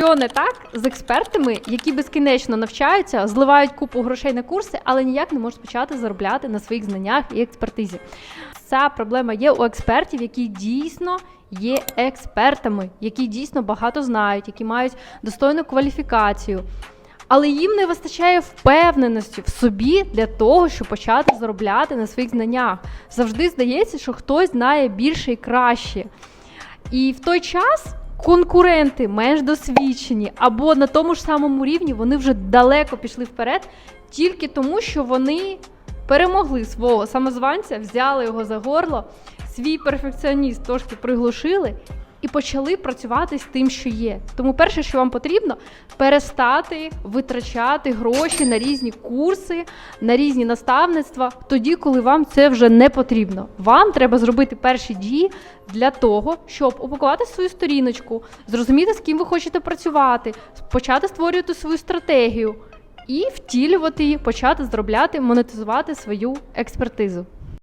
Не так з експертами, які безкінечно навчаються, зливають купу грошей на курси, але ніяк не можуть почати заробляти на своїх знаннях і експертизі. Ця проблема є у експертів, які дійсно є експертами, які дійсно багато знають, які мають достойну кваліфікацію. Але їм не вистачає впевненості в собі для того, щоб почати заробляти на своїх знаннях. Завжди здається, що хтось знає більше і краще. І в той час конкуренти менш досвідчені або на тому ж самому рівні вони вже далеко пішли вперед, тільки тому, що вони перемогли свого самозванця, взяли його за горло, свій перфекціоніст трошки приглушили і почали працювати з тим, що є. Тому перше, що вам потрібно, перестати витрачати гроші на різні курси, на різні наставництва, тоді, коли вам це вже не потрібно. Вам треба зробити перші дії для того, щоб упакувати свою сторіночку, зрозуміти, з ким ви хочете працювати, почати створювати свою стратегію і втілювати її, почати зробляти, монетизувати свою експертизу.